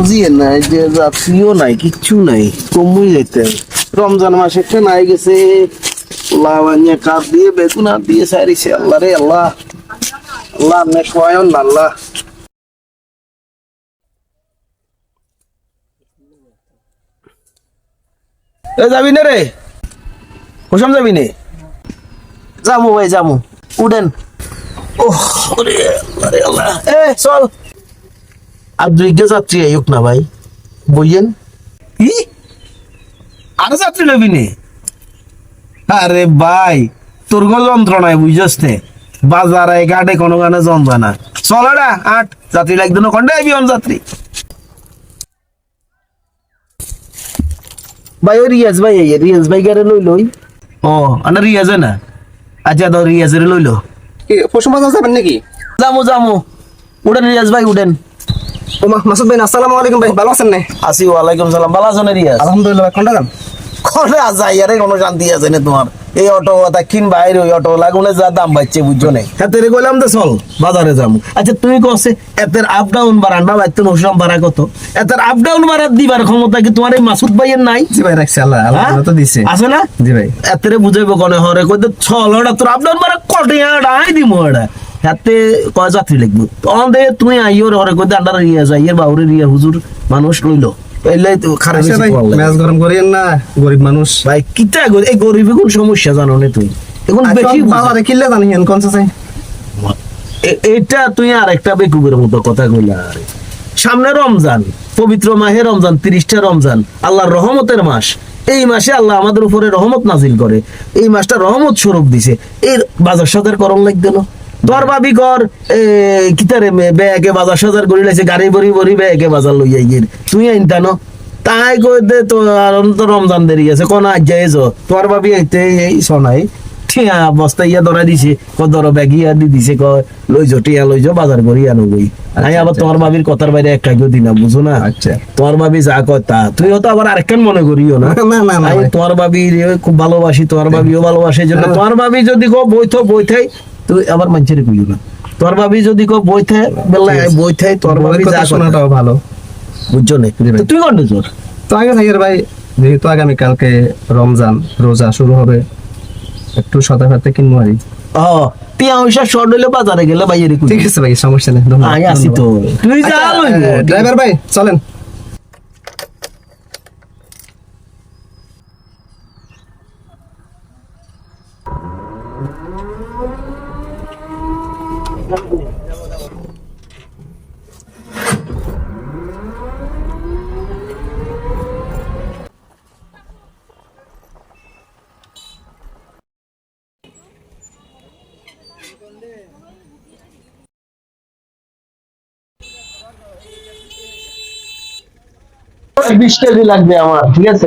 বুঝিয়ে নাই যে যাত্রীও নাই, কিচ্ছু নাই, কমই যেতে রমজান মাসে একটা নাই গেছে। লাভানিয়া কাপ দিয়ে বেগুন আর দিয়ে সারিছে আল্লাহ রে আল্লাহ। আল্লাহ আল্লাহ। এ যাবি না রে? যাবি নে? যামু ভাই যামু উঠেন। ওহ আল্লাহ রে আল্লাহ। এ, চল। আর দুইটা যাত্রী আইক না ভাই? বইয়েন। কি আরও যাত্রী লবি নে। আরে ভাই তোর কোনো যন্ত্রণায় বুঝছস তে বাজারে ঘাটে কোনো গানে যন্ত্রণা চল এটা আট। যাত্রী লাগবে না কন্ডে আইবি অন যাত্রী? ভাই ওই রিয়াজ ভাই রিয়াজ ভাই গারে লই লই। ও আনা রিয়াজ না? আচ্ছা দাও রিয়াজের লইলো পশু বাজার যাবেন নাকি? যামু যামু। উঠেন রিয়াজ ভাই উঠেন। ও মা- মাসুদ ভাই আসসালামু আলাইকুম ভাই ভালো আছেন না? আসি ওয়ালাইকুম সালাম ভালো আছো না রিয়াজ আলহামদুলিল্লাহ কোনটা যান? করে যাই আরে কোনো শান্তি আছে না তোমার? এই অটো তা কিন বাইরে ওই অটো লাগুনে যা দাম বাড়ছে বুঝছ না? হ্যাঁ তেরে কইলাম তো চল বাজারে যাব। আচ্ছা তুমি কছে এতের আপ ডাউন বাড়ান বা বাইতে মশলাম বাড়া কত? এতের আপ ডাউন বাড়ার দিবার ক্ষমতা কি তোমার এই মাসুদ ভাইয়ের নাই? জি ভাই রাখছি আল্লাহ আল্লাহ হ্যাঁ? তো দিছে। আছে না? জি ভাই। এতেরে বুঝাইব কনে হরে কইতে চল ওটা তোর আপ ডাউন বাড়া কটে আই দিমু এটা হাতে কয় যাত্রী লাগবে? তখন দে তুমি আইও হরে কইতে আন্ডার রিয়া যাই এর বাউরে রিয়া হুজুর মানুষ লইলো। এলাই তো খারাপ আচ্ছা ভাই ম্যাচ গরম করিয়েন না গরিব মানুষ। ভাই গো- এই গরিবি কোন সমস্যা জানো না তুই এখন বেশি বুঝা। বাজারে কিনলে জানিয়েন কোন চাই এটা তুই আর একটা বেকুবের মতো কথা কইলা আরে সামনে রমজান পবিত্র মাহে রমজান তিরিশটা রমজান আল্লাহর রহমতের মাস। এই মাসে আল্লাহ আমাদের উপরে রহমত নাজিল করে। এই মাসটা রহমত স্বরূপ দিছে। এই বাজার সাজার করম লাগবে না। তোর ভাবি কর এ কিতারে ব্যাগে বাজার সাজার করি লাইছে গাড়ি বড়ি বড়ি ব্যাগে বাজার লই আই গিয়ে তুই আইনতানো তাই কই দে তো আর তো রমজান দেরি আছে কোন আজ তোর ভাবি আইতে এই শোনাই ঠিয়া বস্তা ইয়া ধরা দিছে ক ধর ব্যাগ ইয়া দি দিছে ক লই লই যো বাজার করি আনো গই আমি আবার তোমার ভাবির কথার বাইরে এক কাগজ দিনা বুঝো না? আচ্ছা। তোমার ভাবি যা তা তুই হয়তো আবার আরেকখান মনে করিও না? না, না, না, ভাই। ভাবি খুব ভালোবাসি তোমার ভাবিও ভালোবাসে এই জন্য না। তোমার ভাবি যদি কো বইথ বইথাই তুই আবার মানুষের কইও না তোর ভাবি যদি কো বইথে বেলা বইথাই তোর ভাবি যা শোনাটাও ভালো। বুঝছ না? তুই কোন তোর? তো আগে থাকি ভাই যেহেতু আগামী কালকে রমজান রোজা শুরু হবে একটু সদা হাতে কিনবো আর। ও টিয়া পয়সা শর্ট হইলে বাজারে গেলে কই ঠিক আছে ভাই সমস্যা নেই আমি আসি তো। তুই যা আচ্ছা, ড্রাইভার ভাই চলেন। বিশ কেজি লাগবে আমার ঠিক আছে?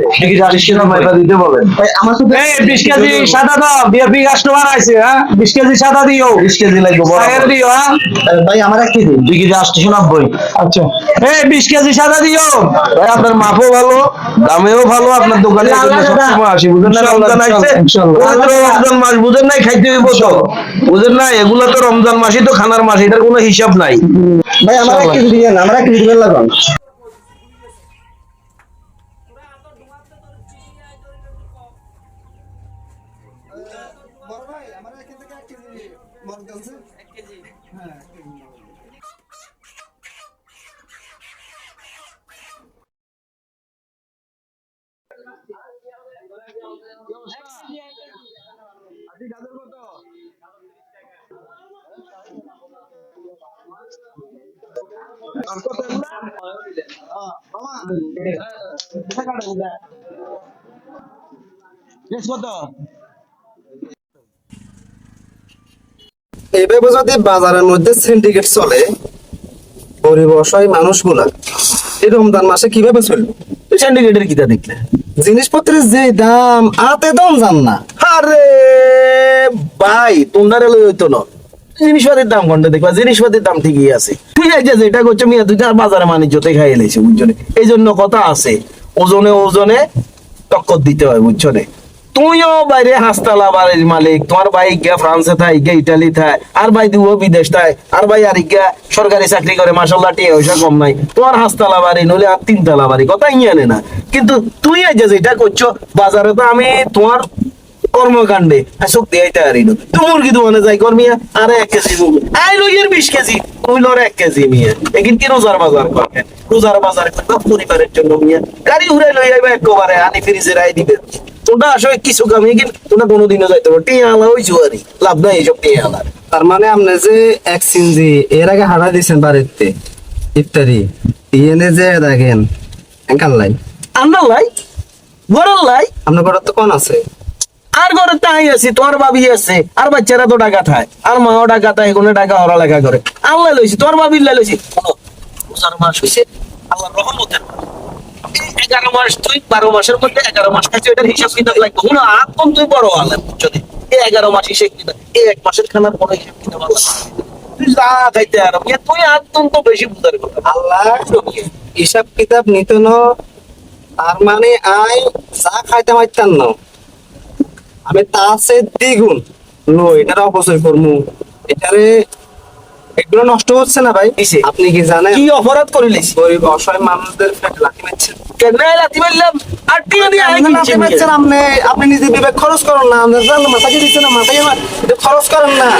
দিতে বলেন আমার তো বিশ কেজি সাদা দাও বিএপি কাস্টমার আছে হ্যাঁ? বিশ কেজি সাদা দিও। বিশ কেজি লাগবে দিও হ্যাঁ? ভাই আমার এক কেজি দুই কেজি আটশো নব্বই আচ্ছা। এই বিশ কেজি সাদা দিও। ভাই আপনার মাপও ভালো দামেও ভালো আপনার দোকানে আসি বুঝেন না রমজান আসছে তো রমজান মাস বুঝেন নাই খাইতে হইব বুঝেন না এগুলো তো রমজান মাসই তো খানার মাস এটার কোনো হিসাব নাই। ভাই আমার কেজি দিয়েন আমার কেজি দিবেন লাগান। এইভাবে যদি বাজারের মধ্যে সিন্ডিকেট চলে গরিব অসহায় মানুষগুলা এই রমজান মাসে কীভাবে চলবে? সিন্ডিকেটের কিতা দেখলে? জিনিসপত্রের যে দাম আতে দাম জান না। আরে ভাই তোমরা হইতো না। জিনিসপাতির দাম কোনটা দেখবা? জিনিসপাতির দাম ঠিকই আছে। ঠিক আছে, যেটা করছে মিয়া তুই আর বাজারে বাণিজ্যতে খাই এলেছে বুঝছ এই জন্য কথা আছে, ওজনে ওজনে টক্কর দিতে হয়, বুঝছ? তুইও বাইরে হাসতালা বাড়ির মালিক, তোমার ভাই গিয়া ফ্রান্সে থাই গিয়া ইটালি থাই আর ভাই দুও বিদেশ থাই আর ভাই আর গিয়া সরকারি চাকরি করে মাসাল্লাহ টিয়া পয়সা কম নাই। তোমার হাসতালা বাড়ি নলে আর তিনতলা বাড়ি কথা ইয়ে না। কিন্তু তুই এই যেটা করছ, বাজারে তো আমি তোমার কর্মকাণ্ডে। শক্তি আইতে না। তুই মুরগি দোকানে যাই কর্মিয়া আর এক কেজি মুরগি। আই লইয়ের বিশ কেজি তুই লর এক কেজি মিয়া? এগিন কি রোজার বাজার করবেন রোজার বাজার করবে পরিবারের জন্য মিয়া। গাড়ি ঘুরে লই আইবা একবারে আনি ফ্রিজে রাই দিবে। তোমরা আসলে কিছু কামে কিন্তু তোমরা কোনোদিনও যাইতে পারো। টিয়া আলা ওই জুয়ারি লাভ নাই এইসব টিয়া আলা। তার মানে আপনি যে এক সিনজি এর আগে হারা দিয়েছেন বাড়িতে ইফতারি ইয়েনে যে দেখেন কাল্লাই আন্নার লাই? গরল লাই? আপনার ঘরে তো কোন আছে? আর ঘরে তাই আছি তোর বাবি আছে, আর বাচ্চারা তো ডাকা থায় আর মাও টাকা থায় কোনো টাকা ওরা লেখা করে। আল্লাহ লইছি তোর বাবির লাই লইছি। মাস রহমতের এগারো মাস তুই, বারো মাসের মধ্যে এগারো মাস হিসাব কিতাব বড় এগারো মাস হিসেব এক মাসের খানার পরে হিসাব খাইতে আর তুই বেশি হিসাব কিতাব নিত ন মানে আই যা খাইতে মাইতাম না আমি তার সে দ্বিগুণ। লো এটার অপচয় করব এটারে এগুলো নষ্ট হচ্ছে না ভাই? আপনি কি জানেন? কি অপরাধ গরিব অসহায় মানুষদের পেট লাথি মারছেন। কেন লাতি মারলাম। আর টিয়া দিয়ে আয় আপনি লাথি মারছেন, আপনি? আপনি নিজে বিবেক খরচ করেন না। আপনার জান মাথাকে দিচ্ছে না? মাথাকে মা- এটা খরচ করেন না।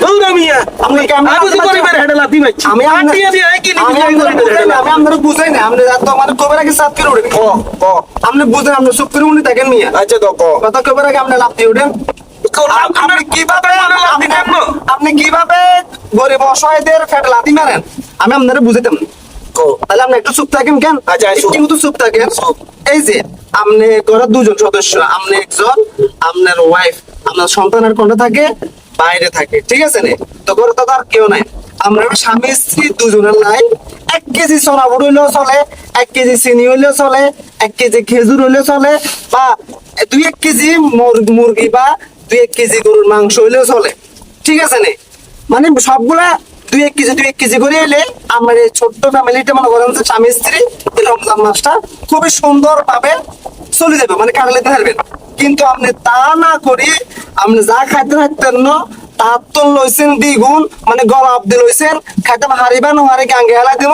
দৌড়া মিয়া। আপনি কেমন আমি তো গরিবের হেডে লাথি মারছি? আমি টিয়া দিয়ে আয় কিনি আমি আপনার বুঝাই না, আপনি তো আমার কবের আগে সাত করে উঠেন? ক ক। আপনি বুঝেন আপনি চুপ করে উনি থাকেন মিয়া। আচ্ছা তো ক। কত কবের আগে আপনি দিয়ে উঠেন? আপনি কীভাবে গরিব অসহায়দের ফেটে লাথি মারেন। আমি আপনারা বুঝাইতাম। তাহলে আপনি একটু চুপ থাকেন কেন? আচ্ছা, আমি চুপ। কিন্তু চুপ থাকেন। এই যে আপনি ঘরের দুজন সদস্য আপনি একজন আপনার ওয়াইফ আপনার সন্তানের কোনটা থাকে বাইরে থাকে। ঠিক আছে নে? তো ঘরে তো আর কেউ নাই। আমরা স্বামী স্ত্রী দুজনের এক কেজি সোনাবুট হইলেও চলে এক কেজি চিনি হইলেও চলে এক কেজি খেজুর হইলেও চলে বা দুই এক কেজি মুর- মুরগি বা দুই এক কেজি গরুর মাংস হইলেও চলে। ঠিক আছে নে? মানে সবগুলা দুই এক কেজি, দুই এক কেজি করে এলে আমার এই ছোট্ট ফ্যামিলিটা মনে করেন স্বামী, স্ত্রী রমজান মাসটা খুবই সুন্দর ভাবে চলে যাবে মানে কাটালেতে পারবেন কিন্তু আপনি তা না করে আপনি যা খাইতে থাকতেন না, তার তো লইছেন দ্বিগুণ মানে গলা অব্দি লইছেন, খাইতে হারিবা নোহারে গাঙ্গে হেলা দিব,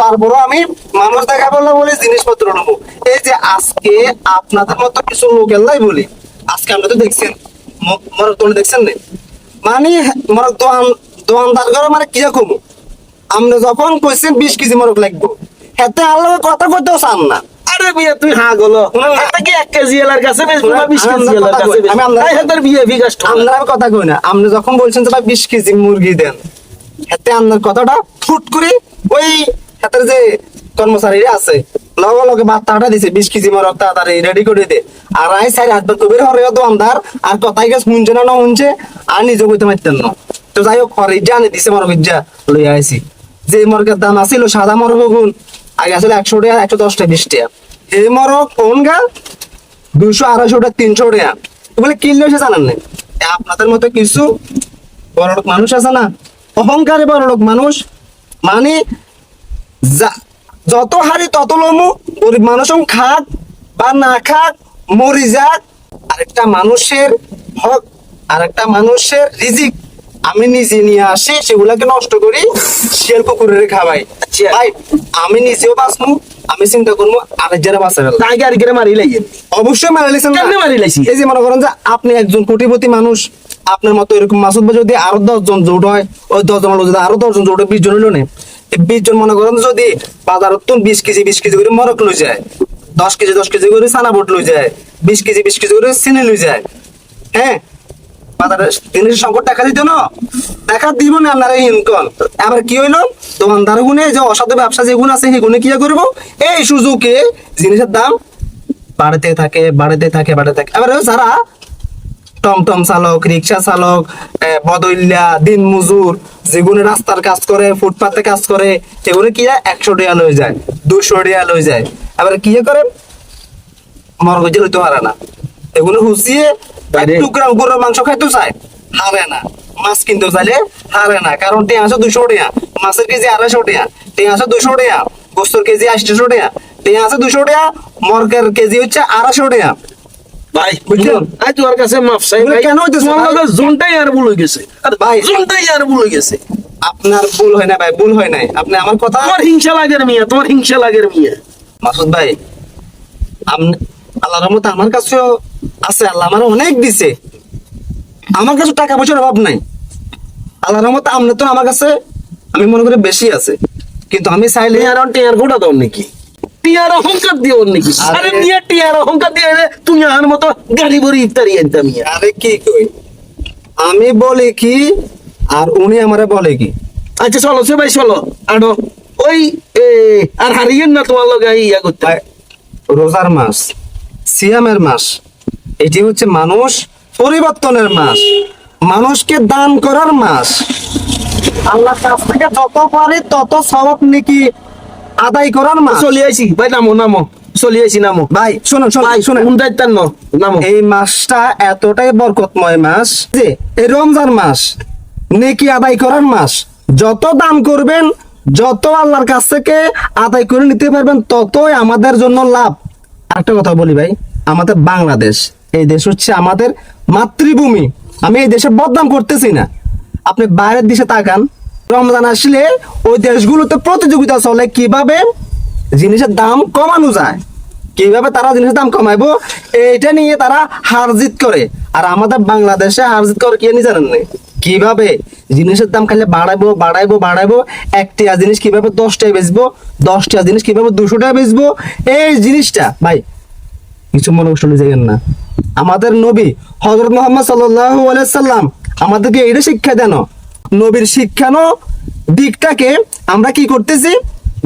তারপরও আমি মানুষ দেখা বললাম বলে, জিনিসপত্র নেব। এই যে আজকে আপনাদের মতো কিছু লোকের লাই বলি, আজকে আমরা তো দেখছেন মরক তোলে দেখছেন না? মানে দোয়ানদার ঘরে মানে কি রকম? আমরা যখন কইছেন বিশ কেজি মরক লাগবো হেতে আল্লাহ কথা কইতেও চান না। আরে মিয়া তুই হা গলো এটা কি এক কেজি এলার কাছে বেচবো না শুনুন, বিশ কেজি এলার কাছে আমি আপনার- বিয়ে বিকাশ আমরা কথা কই না। আপনি যখন বলছেন যে ভাই বিশ কেজি মুরগি দেন হেতে আপনার কথাটা ফুট করে ওই হাতের যে কর্মচারীরা আছে। লগে লগে বার্তাটা দিছে, বিশ কেজি মরক তাড়াতাড়ি রেডি করে দে। আর আই সাইড হাত কবির হরে দোকানদার আর কথাই গেছ শুনছে না শুনছে আর নিজে কইতে পারতেন না। তো যাই হোক হরে জানে দিছে মরক যা লই আইছি। যে মরকের দাম আছিল, সাদা মরক গুণ। আগে আসলে একশো টাকা, একশো দশ টাকা, বিশ টাকা। এই মরক কোন গা দুশো আড়াইশো টাকা, তিনশো টাকা। বলে কিনলে সে জানেন না আপনাদের মতো কিছু বড় লোক মানুষ আছে না? অহংকারে বড় লোক মানুষ। মানে যা- যত হারি তত লমু গরিব মানুষ খাক বা না খাক মরি যাক আরেকটা মানুষের হক আরেকটা মানুষের রিজিক আমি নিজে নিয়ে আসি সেগুলাকে নষ্ট করি শিয়াল কুকুরের খাওয়াই আচ্ছা। ভাই আমি নিজেও বাঁচমু আমি চিন্তা করব আরেক যারা বাঁচাবে তাই গাড়ি করে মারি লাগে অবশ্যই মারা লাইছেন না। কেমনে মারি লাইছি? এই যে মনে করেন যে আপনি একজন কোটিপতি মানুষ আপনার মতো এরকম মাসুদ ভাই যদি আরও দশ জন জোট হয় ওই দশ জন যদি আরও দশ জন জোট হয় বিশ জন হইল না বিশ জন মনে করেন যদি বাজারত তো বিশ কেজি বিশ কেজি করে মরক লই যায়, দশ কেজি দশ কেজি করে সানা বোট লই যায়, বিশ কেজি বিশ কেজি করে চিনি লই যায় হ্যাঁ? বাজারে না। দিব না কি দোকানদার যে অসাধু ব্যবসা আছে কি এই জিনিসের দাম বাড়তে থাকে বাড়তে থাকে বাড়তে থাকে। যারা টমটম চালক রিক্সা চালক এ, বদইল্যা দিন মজুর যেগুলো রাস্তার কাজ করে ফুটপাতে কাজ করে সেগুলো কি যায় একশো টাকা লয়ে যায় দুশো টাকা লয়ে যায়। আবার কি করে মরগজে লইতে পারে না। এগুলো। এক টুকরা গরুর মাংস খাইতে চায় হারে না। মাছ কিনতে চাইলে হারে না কারণ টেঁয়াশো দুশো টাকা মাছের কেজি আড়াইশো টাকা টেঁয়াশো দুশো টাকা গোস্তর কেজি আটশো টাকা টেঁয়াশো দুশো টাকা মরকের কেজি হচ্ছে আড়াইশো টাকা। ভাই? আই তোমার কাছে মাফ চাই ভাই। কেন হইতেছে? তোমার? জোনটাই আর ভুল হয়ে গেছে। আর ভাই। জোনটাই আর ভুল হয়ে গেছে। আপনার ভুল হয় না ভাই ভুল হয় নাই। আপনি আমার কথা তোমার হিংসা লাগের মিয়া তোমার হিংসা লাগের মিয়া। মাসুদ ভাই রহমতে আমার কাছেও আছে আল্লাহ আমার অনেক দিছে। আমার কাছে টাকা পয়সার অভাব নাই। আল্লাহর রহমতে আপনি তো আমার কাছে আমি মনে করি বেশি আছে। কিন্তু আমি চাইলে অন টিয়ার গোটা দাও নাকি? টিয়ার অহংকার দিও নাকি আরে- আরে মিয়া টিয়ার অহংকার দিয়ে তুমি মতো গাড়ি ভরি ইফতারি আনতা মিয়া। আরে কি কই? আমি বলি কি আর উনি আমারে বলে কি? আচ্ছা চলো সে ভাই চলো আনো। ওই আর হারিয়েন না তোমার লগে ইয়া করতে। রোজার মাস সিয়ামের মাস এটি হচ্ছে মানুষ পরিবর্তনের মাস মানুষকে দান করার মাস। আল্লাহ কাছ থেকে যত পারে তত সবাব নাকি। আদায় করার মাস। চলে আইছি। ভাই নামো নামো। চলে আইছি নামো। ভাই শুনুন ভাই শুনুন কোন দায়িত্ব ন নামো। এই মাসটা এতটাই বরকতময় মাস যে এই রমজান মাস নেকি আদায় করার মাস যত দান করবেন যত আল্লাহর কাছ থেকে আদায় করে নিতে পারবেন ততই আমাদের জন্য লাভ। একটা কথা বলি ভাই আমাদের বাংলাদেশ এই দেশ হচ্ছে আমাদের মাতৃভূমি। আমি এই দেশে বদনাম করতেছি না। আপনি বাইরের দেশে তাকান রমজান আসলে ওই দেশগুলোতে প্রতিযোগিতা চলে, কীভাবে জিনিসের দাম কমানো যায়, কীভাবে তারা জিনিসের দাম কমাইবো, এইটা নিয়ে তারা হার জিত করে। আর আমাদের বাংলাদেশে হার জিত করে কে জানেন না কীভাবে জিনিসের দাম খালি বাড়াইবো বাড়াইবো বাড়াইবো একটা জিনিস কীভাবে দশটায় বেচবো দশটা জিনিস কীভাবে দুশো টাকা বেচবো, এই জিনিসটা, ভাই, কিছু মনে কষ্ট যাবেন না। আমাদের নবী হজরত মোহাম্মদ সাল্লাম আমাদেরকে এটা শিক্ষা দেন। নবীর শিক্ষানো দিকটাকে আমরা কি করতেছি?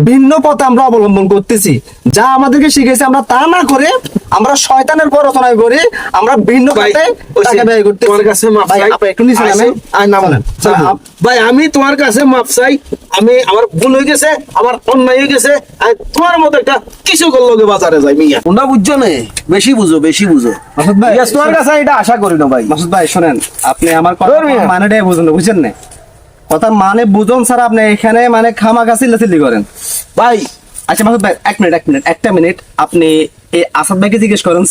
ভিন্ন পথে আমরা অবলম্বন করতেছি। যা আমাদেরকে শিখেছে আমরা তা না করে আমরা শয়তানের পড়াশোনা করে আমরা ভিন্ন ভাই, পথে টাকা ব্যয় করতেছি। তোমার কাছে মাপ চাই। একটু নিচে নামেন। আয় নামো। চলেন, চলেন। আ- ভাই আমি তোমার কাছে মাপ চাই। আমি আমার ভুল হয়ে গেছে আমার অন্যায় হয়ে গেছে। আমি তোমার মতো একটা কৃষকের লগে বাজারে যাই মিয়া। তোমরা বুঝছ না? বেশি বুঝো বেশি বুঝো। মাসুদ ভাই, তোমার কাছে এটা আশা করি না ভাই। মাসুদ ভাই শোনেন। আপনি আমার কথা। মানেটাই বুঝুন বুঝছেন না। কথা মানে বুঝুন স্যার আপনি এখানে মানে খামাখা চিল্লাচিল্লি করেন। ভাই আচ্ছা মাসুদ ভাই এক মিনিট এক মিনিট একটা মিনিট। আপনি এই আসাদ ভাইকে জিজ্ঞেস করেন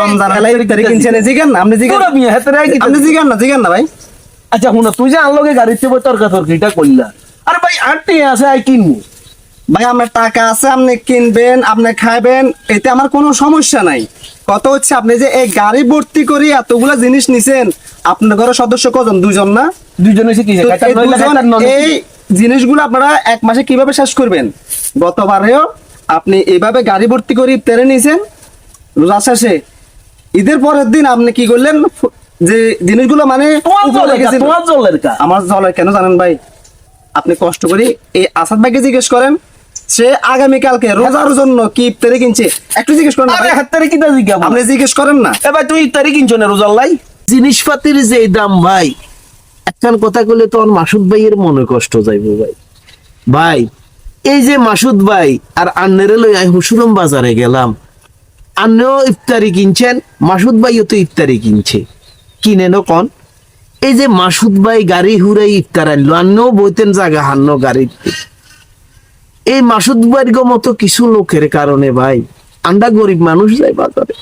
রমজান তারিখ কিনছেন? জিজ্ঞেস না আপনি কি আপনি জিজ্ঞেস না জিজ্ঞেস না ভাই। আচ্ছা শুনো তুই যে আনলোকে গাড়িতে বই তর্কা তর্কিটা করলা আরে ভাই আটটি আছে আই কিনবো। ভাই আমার টাকা আছে আপনি কিনবেন আপনি খাবেন এতে আমার কোনো সমস্যা নাই। কত হচ্ছে আপনি যে এই গাড়ি ভর্তি করে এতগুলা জিনিস নিছেন আপনার ঘরের সদস্য কজন? দুজন না? দুজন এই জিনিসগুলো আপনারা এক মাসে কীভাবে শেষ করবেন? গতবারেও আপনি এইভাবে গাড়ি ভর্তি করে তেরে নিয়েছেন রোজা শেষে। ঈদের পরের দিন আপনি কি করলেন? যে জিনিসগুলো মানে জলের জলের আমার জলে কেন জানেন ভাই? আপনি কষ্ট করি এই আসাদ ভাইকে জিজ্ঞেস করেন সে আগামীকালকে রোজার জন্য কি ইফতারি কিনছে? একটু জিজ্ঞেস করেন না আরে ভাই। হাতে জিজ্ঞাসা আপনি জিজ্ঞেস করেন না। এবার তুই ইত্যাদি কিনছো না রোজাল্লাই জিনিসপাতির যে দাম ভাই একখান কথা কইলে তো আমার মাসুদ ভাইয়ের মনে কষ্ট যাইব ভাই। ভাই এই যে মাসুদ ভাই আর আন্নেরে লই আই হুসুরম বাজারে গেলাম আন্নেও ইফতারি কিনছেন মাসুদ ভাইও তো ইফতারি কিনছে। কিনে কিনেন কন? এই যে মাসুদ ভাই গাড়ি হুরাই ইফতার আনলো আন্নেও বইতেন জায়গা হান্ন গাড়িতে। এই মাসুদ মতো কিছু লোকের কারণে ভাই, আন্ডা গরিব মানুষ যায় বাজারে।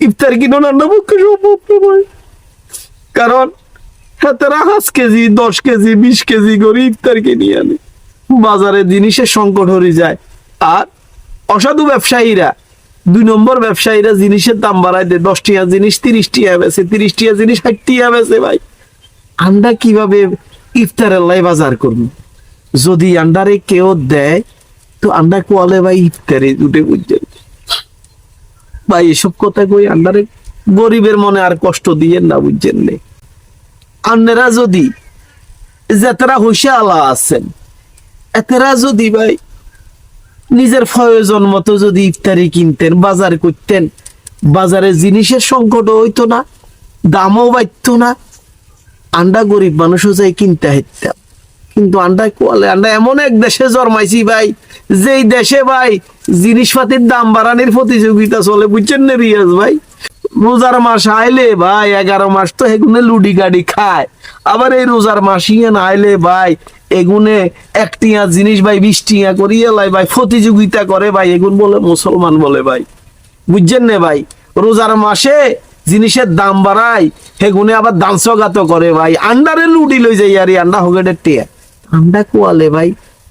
ইফতার কিনো রান্না পক্ষে সম্ভব ভাই কারণ পাঁচ কেজি, দশ কেজি, বিশ কেজি করে ইফতার আনে। বাজারে জিনিসের সংকট হয়ে যায়। আর অসাধু ব্যবসায়ীরা, দুই নম্বর ব্যবসায়ীরা জিনিসের দাম বাড়ায় দেয়। দশ টিয়া জিনিস, তিরিশ টিয়া বেছে তিরিশ টিয়া জিনিস, ষাট টিয়া বেছে ভাই। আমরা কীভাবে ইফতারের লাই বাজার করব? যদি আন্ডারে কেউ দেয়, তো আন্ডা কোয়ালে ভাই ইফতারে উঠে বুঝছেন ভাই, এসব কথা কই আন্ডারে গরিবের মনে আর কষ্ট দিয়ে না বুঝছেন নে। আন্নেরা যদি যেতেরা হইসে আলা আছেন, এতেরা যদি ভাই নিজের প্রয়োজন মতো যদি ইফতারি কিনতেন, বাজার করতেন, বাজারে জিনিসের সংকট হইতো না, দামও বাড়তো না, আন্ডা গরিব মানুষও যাই কিনতে হইতাম কিন্তু আন্ডা কোয়ালে আন্ডা এমন এক দেশে জন্মাইছি ভাই, যেই দেশে ভাই জিনিসপাতির দাম বাড়ানোর প্রতিযোগিতা চলে, বুঝছেন না রিয়াজ ভাই? রোজার মাস আইলে ভাই, এগারো মাস তো এগুনে লুডি গাড়ি খায়, আবার এই রোজার মাস ইয়ে না আইলে ভাই, এগুনে এক টিয়া জিনিস ভাই, বিশ টিয়া করিয়ে লাই ভাই, প্রতিযোগিতা করে ভাই, এগুন বলে মুসলমান বলে ভাই, বুঝছেন না ভাই? রোজার মাসে জিনিসের দাম বাড়ায় হেগুনে আবার দাম করে ভাই, আন্ডারে লুডি লই যাই আর আন্ডা হগেটের টিয়া। আন্ডা কোয়ালে ভাই,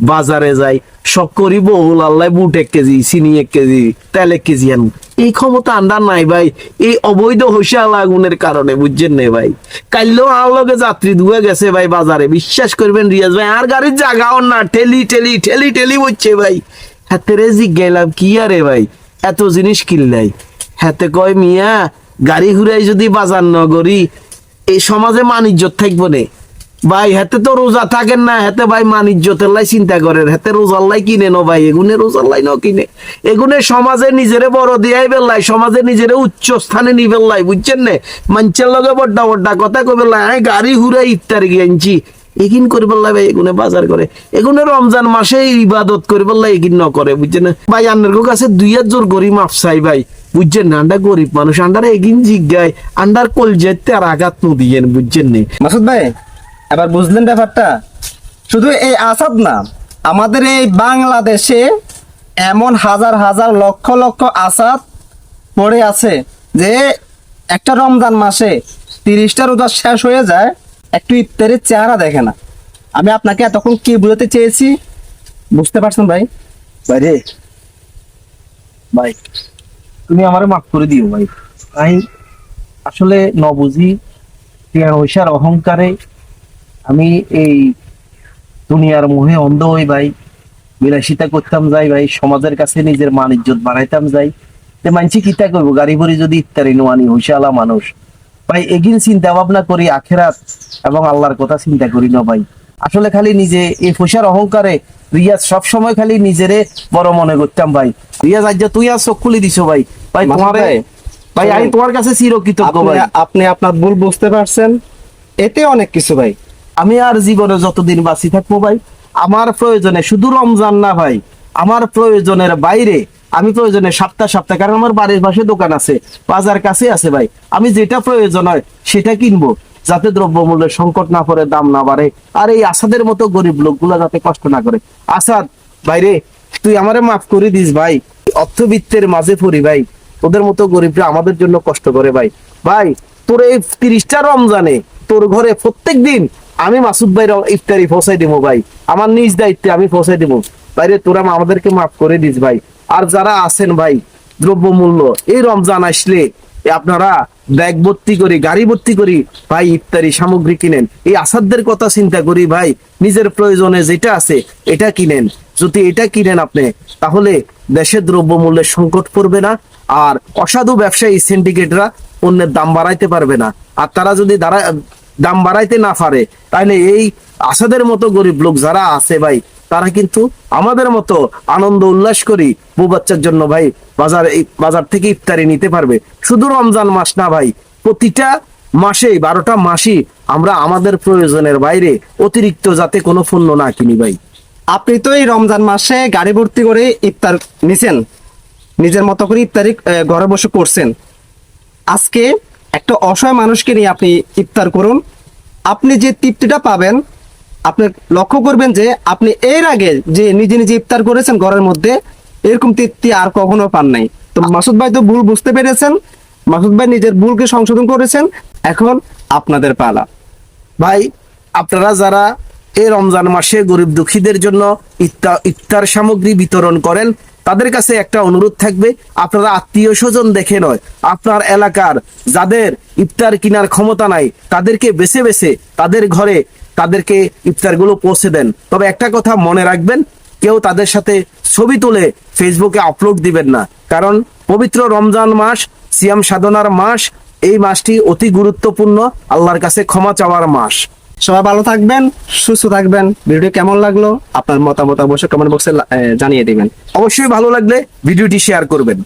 বাজারে যাই, সব করি বহুল, আল্লাহ বুট এক কেজি, চিনি এক কেজি, তেল এক কেজি আন এই ক্ষমতা আন্ডা নাই ভাই, এই অবৈধ হইসা আগুনের কারণে, বুঝছেন নে ভাই? কাইলেও আর লগে যাত্রী ধুয়ে গেছে ভাই বাজারে, বিশ্বাস করবেন রিয়াজ ভাই, আর গাড়ির জাগাও না, ঠেলি ঠেলি ঠেলি ঠেলি বলছে ভাই। হাতে রেজি গেলাম কি আরে ভাই, এত জিনিস কিনলাই? হাতে কয়, মিয়া, গাড়ি ঘুরাই যদি বাজার নগরী, এই সমাজে মানিজ্যত থাকব নে। ভাই, হাতে তো রোজা থাকেন না, হাতে ভাই মানিজ্যতের লাই চিন্তা করেন। হাতে রোজার লাই কিনে নো ভাই, এগুনে রোজার লাই ন কিনে। এগুনে সমাজে নিজেরে বড় দিয়াই বেল্লাই, সমাজে নিজেরে উচ্চ স্থানে নি বেল্লাই, বুঝছেন নে? মানুষের লগে বড্ডা বড্ডা কথা কই বেল্লাই আমি গাড়ি ঘুরাই ইফতার গিয়েছি এগিন করে বললাই ভাই, এগুনে বাজার করে। এগুনে রমজান মাসে ইবাদত করে বললাই, এগিন ন করে, বুঝছেন না? ভাই আন্নার কাছে দুই হাত জোর করি মাপ চাই ভাই, বুঝছেন না? আন্ডা গরিব মানুষ, আন্ডার এগিন জিজ্ঞায়, আন্ডার কল যেতে আর আঘাত নদিয়েন বুঝছেন নে? মাসুদ ভাই এবার বুঝলেন ব্যাপারটা? শুধু এই আসাদ না, আমাদের এই বাংলাদেশে এমন হাজার হাজার লক্ষ লক্ষ আসাদ পড়ে আছে যে একটা রমজান মাসে তিরিশটা রোজা শেষ হয়ে যায়, একটু ইফতারের চেহারা দেখে না। আমি আপনাকে এতক্ষণ কি বুঝাতে চেয়েছি? বুঝতে পারছেন ভাই? ভাই ভাই, তুমি আমারে মাফ করে দিও ভাই। আসলে ন বুঝি অহংকারে আমি এই দুনিয়ার মোহে অন্ধ হই ভাই বিলাসিতা করতাম যাই ভাই সমাজের কাছে নিজের মান ইজ্জত বাড়াইতাম যাই। তে মানছি কিতা করব গাড়ি ভরি যদি ইত্যাদি নোয়ানি হইসালা মানুষ। ভাই এগিন চিন্তা ভাবনা করি আখেরাত এবং আল্লাহর কথা চিন্তা করি না ভাই। আসলে খালি নিজে এই পয়সার অহংকারে রিয়াজ সব সময় খালি নিজেরে বড় মনে করতাম ভাই। রিয়াজ আজ তুই আর চোখ খুলে দিছো ভাই। ভাই তোমার ভাই, আমি তোমার কাছে চিরকৃতজ্ঞ ভাই। আপনি আপনার ভুল বুঝতে পারছেন এতে অনেক কিছু ভাই। আমি আর জীবনে যতদিন বাঁচি থাকব ভাই, আমার প্রয়োজনে শুধু রমজান না ভাই, আমার প্রয়োজনের বাইরে, আমি প্রয়োজনে সপ্তাহ সপ্তাহ, কারণ আমার বাড়ির পাশে দোকান আছে, বাজার কাছে আছে ভাই, আমি যেটা প্রয়োজন হয় সেটা কিনবো, যাতে দ্রব্যমূল্যের সংকট না পড়ে, দাম না বাড়ে, আর এই আসাদের মতো গরিব লোকগুলো যাতে কষ্ট না করে। আসাদ বাইরে তুই আমারে মাফ করে দিস ভাই, অর্থবিত্তের মাঝে পড়ি ভাই, ওদের মতো গরিবরা আমাদের জন্য কষ্ট করে ভাই। ভাই, তোর এই তিরিশটা রমজানে তোর ঘরে প্রত্যেক দিন আমি মাসুদ ভাই ইফতারি পৌঁছাই দিব ভাই। আমার নিজ দায়িত্বে আমি পৌঁছাই দিব বাইরে তোরা আমাদেরকে মাফ করে দিস ভাই। আর যারা আছেন ভাই, দ্রব্যমূল্য, এই রমজান আসলে আপনারা ব্যাগ ভর্তি করি, গাড়ি ভর্তি করি, ভাই, ইফতারি সামগ্রী কিনেন। এই আসাদদের কথা চিন্তা করি ভাই, নিজের প্রয়োজনে যেটা আছে, এটা কিনেন। যদি এটা কিনেন আপনি, তাহলে দেশের দ্রব্যমূল্যের সংকট পড়বে না, আর অসাধু ব্যবসায়ী সিন্ডিকেটরা অন্যের দাম বাড়াইতে পারবে না। আর তারা যদি দাঁড়া দাম বাড়াইতে না পারে। তাহলে এই আসাদের মতো গরিব লোক যারা আছে ভাই, তারা কিন্তু আমাদের মতো আনন্দ উল্লাস করি বউ বাচ্চার জন্য ভাই, বাজার বাজার থেকে ইফতারি নিতে পারবে। শুধু রমজান মাস না ভাই, প্রতিটা মাসে, বারোটা মাসই আমরা আমাদের প্রয়োজনের বাইরে অতিরিক্ত যাতে কোনো পণ্য না কিনি ভাই। আপনি তো এই রমজান মাসে গাড়ি ভর্তি করে ইফতার নিছেন। নিজের মতো করে ইফতারি ঘরে বসে করছেন। আজকে একটা অসহায় মানুষকে নিয়ে আপনি ইফতার করুন। আপনি যে তৃপ্তিটা পাবেন আপনি লক্ষ্য করবেন যে আপনি এর আগে যে নিজে নিজে ইফতার করেছেন ঘরের মধ্যে এরকম তৃপ্তি আর কখনো পান নাই। তো মাসুদ ভাই তো ভুল বুঝতে পেরেছেন। মাসুদ ভাই নিজের ভুলকে সংশোধন করেছেন। এখন আপনাদের পালা। ভাই আপনারা যারা এই রমজান মাসে গরিব দুঃখীদের জন্য ইফতা- ইফতার সামগ্রী বিতরণ করেন। তাদের কাছে একটা অনুরোধ থাকবে, আপনারা আত্মীয় স্বজন দেখে নয়, আপনার এলাকার যাদের ইফতার কেনার ক্ষমতা নাই, তাদেরকে বেছে বেছে তাদের ঘরে তাদেরকে ইফতারগুলো পৌঁছে দেন। তবে একটা কথা মনে রাখবেন, কেউ তাদের সাথে ছবি তুলে ফেসবুকে আপলোড দিবেন না। কারণ পবিত্র রমজান মাস, সিয়াম সাধনার মাস, এই মাসটি অতি গুরুত্বপূর্ণ, আল্লাহর কাছে ক্ষমা চাওয়ার মাস। সবাই ভালো থাকবেন, সুস্থ থাকবেন। ভিডিও কেমন লাগল? আপনার মতামত অবশ্যই কমেন্ট বক্সে জানিয়ে দিবেন। অবশ্যই ভালো লাগলে ভিডিওটি শেয়ার করবেন।